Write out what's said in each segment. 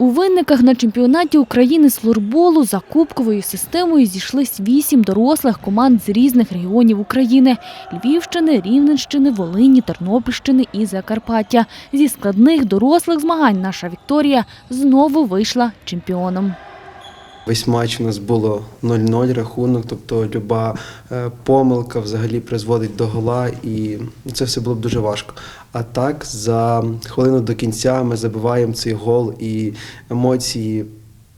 У винниках на чемпіонаті України з флорболу за кубковою системою зійшлись вісім дорослих команд з різних регіонів України – Львівщини, Рівненщини, Волині, Тернопільщини і Закарпаття. Зі складних дорослих змагань наша Вікторія знову вийшла чемпіоном. Весь матч у нас було 0-0 рахунок, тобто люба е, помилка взагалі призводить до гола, і це все було б дуже важко. А так, за хвилину до кінця ми забиваємо цей гол, і емоції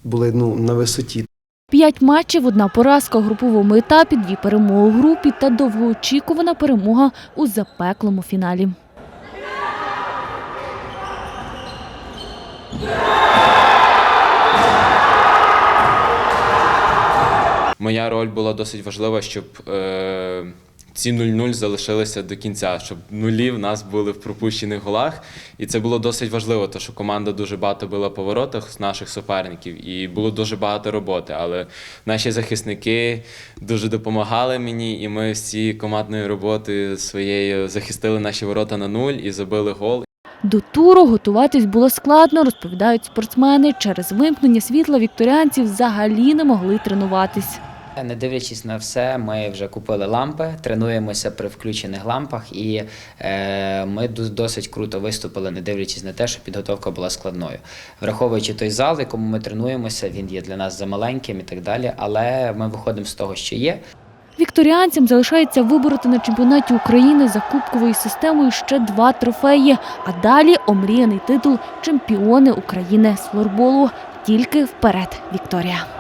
були ну, на висоті. П'ять матчів, одна поразка у груповому етапі, дві перемоги у групі та довгоочікувана перемога у запеклому фіналі. Моя роль була досить важлива, щоб е, ці 0-0 залишилися до кінця, щоб нулі в нас були в пропущених голах. І це було досить важливо, тому що команда дуже багато била по воротах з наших суперників, і було дуже багато роботи. Але наші захисники дуже допомагали мені, і ми всі командної роботи своєю захистили наші ворота на нуль і забили гол. До туру готуватись було складно, розповідають спортсмени. Через вимкнення світла вікторіанці взагалі не могли тренуватись. Не дивлячись на все, ми вже купили лампи, тренуємося при включених лампах, і е, ми досить круто виступили, не дивлячись на те, що підготовка була складною. Враховуючи той зал, в якому ми тренуємося, він є для нас замаленьким і так далі. Але ми виходимо з того, що є. Вікторіанцям залишається вибороти на чемпіонаті України за кубковою системою ще два трофеї. А далі омріяний титул чемпіони України з флорболу. Тільки вперед, Вікторія.